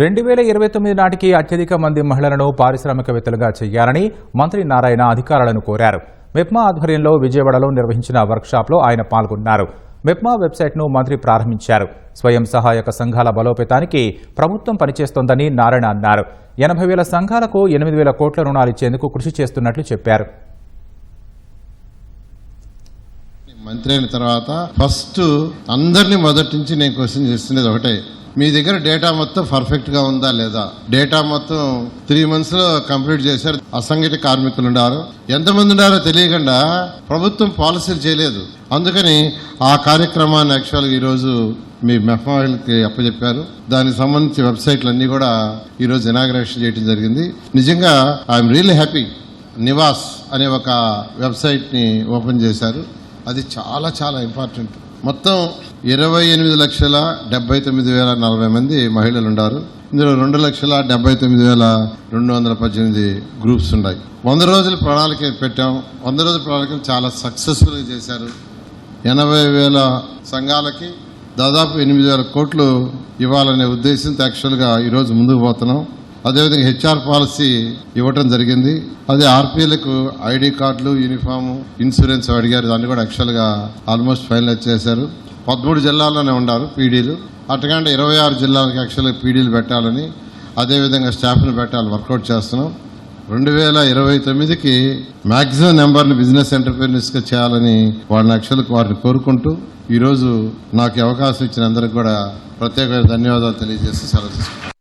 రెండు వేల ఇరవై తొమ్మిది నాటికి అత్యధిక మంది మహిళలను పారిశ్రామికవేత్తలుగా చేయాలని మంత్రి నారాయణ అధికారులను కోరారు. మెప్మా ఆధ్వర్యంలో విజయవాడలో నిర్వహించిన వర్క్షాప్లో ఆయన పాల్గొన్నారు. మెప్మా వెబ్సైట్ను మంత్రి ప్రారంభించారు. స్వయం సహాయక సంఘాల బలోపేతానికి ప్రభుత్వం పనిచేస్తోందని నారాయణ అన్నారు. ఎనభై వేల సంఘాలకు ఎనిమిది వేల కోట్ల రుణాలు ఇచ్చేందుకు కృషి చేస్తున్నట్లు చెప్పారు. మంత్రి అయిన తర్వాత ఫస్ట్ అందరినీ మొదటి నుంచి నేను క్వశ్చన్ చేస్తున్నది ఒకటే. మీ దగ్గర డేటా మొత్తం పర్ఫెక్ట్గా ఉందా లేదా? డేటా మొత్తం త్రీ మంత్స్లో కంప్లీట్ చేశారు. అసంఘటిత కార్మికులు ఉన్నారు ఎంతమంది ఉన్నారో తెలియకుండా ప్రభుత్వం పాలసీలు చేయలేదు. అందుకని ఆ కార్యక్రమాన్ని యాక్చువల్గా ఈరోజు మీ మెఫాయిల్కి అప్పచెప్పారు. దానికి సంబంధించి వెబ్సైట్లు అన్ని కూడా ఈరోజు ఇనాగ్రేషన్ చేయడం జరిగింది. నిజంగా ఐఎమ్ రియల్లీ హ్యాపీ. నివాస్ అనే ఒక వెబ్సైట్ని ఓపెన్ చేశారు. అది చాలా చాలా ఇంపార్టెంట్. మొత్తం ఇరవై ఎనిమిది లక్షల డెబ్బై తొమ్మిది వేల నలభై మంది మహిళలు ఉన్నారు ఇందులో రెండు లక్షల డెబ్బై తొమ్మిది వేల రెండు వందల పద్దెనిమిది గ్రూప్స్ ఉన్నాయి. వంద రోజుల ప్రణాళిక పెట్టాం. వంద రోజుల ప్రణాళిక చాలా సక్సెస్ఫుల్గా చేశారు. ఎనభై వేల సంఘాలకి దాదాపు ఎనిమిది వేల కోట్లు ఇవ్వాలనే ఉద్దేశంతో యాక్చువల్గా ఈరోజు ముందుకు పోతున్నాం. అదేవిధంగా హెచ్ఆర్ పాలసీ ఇవ్వటం జరిగింది. అదే ఆర్పీలకు ఐడి కార్డులు యూనిఫాము ఇన్సూరెన్స్ అడిగారు. దాన్ని కూడా యాక్చువల్గా ఆల్మోస్ట్ ఫైనలైజ్ చేశారు. పదమూడు జిల్లాల్లోనే ఉన్నారు పీడీలు. అటుకంటే ఇరవై ఆరు జిల్లాలకు యాక్చువల్గా పీడీలు పెట్టాలని అదేవిధంగా స్టాఫ్ని పెట్టాలని వర్కౌట్ చేస్తున్నాం. రెండు వేల ఇరవై తొమ్మిదికి మ్యాక్సిమం నెంబర్ని బిజినెస్ ఎంటర్ప్రీనర్స్గా చేయాలని వాళ్ళని యాక్చువల్గా వారిని కోరుకుంటూ ఈరోజు నాకు అవకాశం ఇచ్చిన అందరికి కూడా ప్రత్యేకమైన ధన్యవాదాలు తెలియజేస్తూ సెలవు